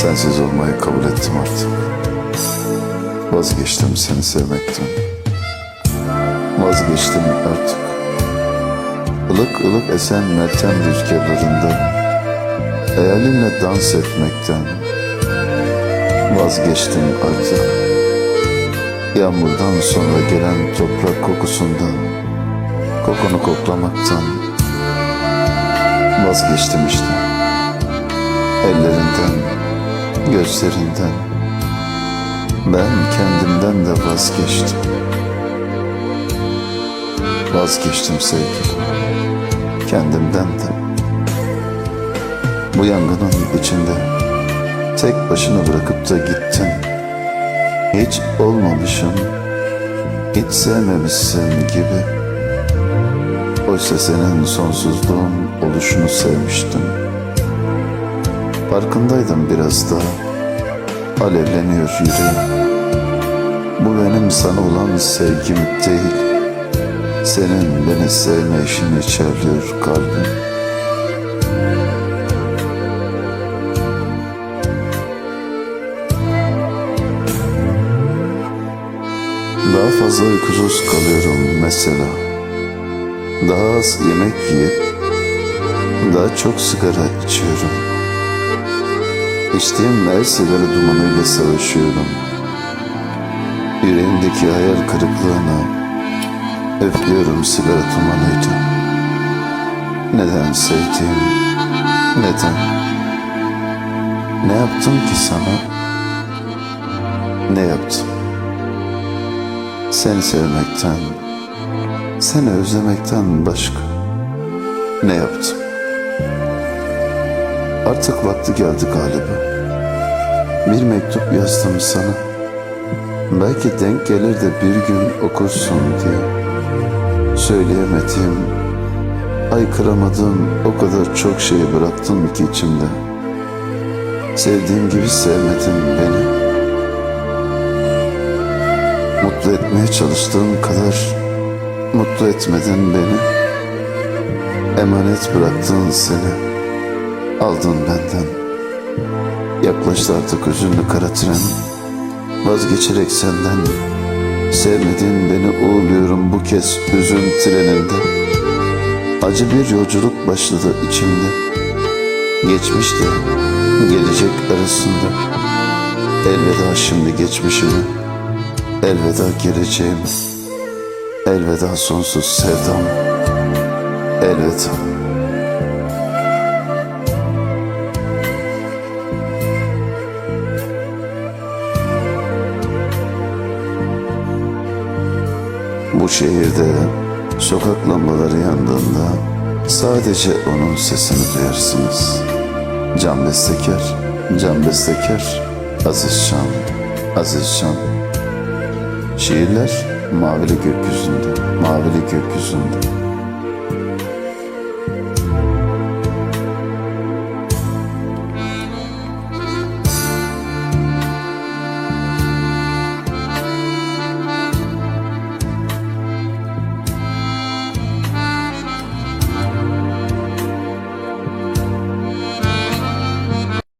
Sensiz olmayı kabul ettim artık. Vazgeçtim seni sevmekten. Vazgeçtim artık. Ilık ılık esen meltem rüzgarlarında hayalinle dans etmekten. Vazgeçtim artık. Yağmurdan sonra gelen toprak kokusundan, kokunu koklamaktan vazgeçtim işte. Ellerinden, gözlerinden, ben kendimden de vazgeçtim. Vazgeçtim sevgilim, kendimden de. Bu yangının içinde tek başına bırakıp da gittin. Hiç olmamışım, hiç sevmemişsin gibi. Oysa senin sonsuzluğun oluşunu sevmiştim. Farkındaydım biraz daha. Alevleniyor yüreğim. Bu benim sana olan sevgim değil. Senin beni sevme işini içerliyor kalbim. Daha fazla uykusuz kalıyorum mesela. Daha az yemek yiyip daha çok sigara içiyorum. İçtiğim her sigara dumanıyla savaşıyorum. Yüreğimdeki hayal kırıklığını öflüyorum sigara dumanıyla. Neden sevdiğim, neden? Ne yaptım ki sana? Ne yaptım? Seni sevmekten, seni özlemekten başka ne yaptım? Artık vakti geldi galiba. Bir mektup yazdım sana. Belki denk gelir de bir gün okursun diye. Söyleyemediğim, haykıramadığım o kadar çok şeyi bıraktım ki içimde. Sevdiğim gibi sevmedin beni. Mutlu etmeye çalıştığım kadar mutlu etmedin beni. Emanet bıraktın seni. Aldın benden. Yaklaştı artık hüzünlü kara tren. Vazgeçerek senden. Sevmedin beni uğurluyorum bu kez hüzün treninde. Acı bir yolculuk başladı içimde. Geçmişte, gelecek arasında. Elveda şimdi geçmişime. Elveda geleceğim. Elveda sonsuz sevdam. Elveda. Bu şehirde sokak lambaları yandığında sadece onun sesini duyarsınız. Can bestekar, can bestekar, Aziz Can, Aziz Can. Şiirler mavili gökyüzünde, mavili gökyüzünde.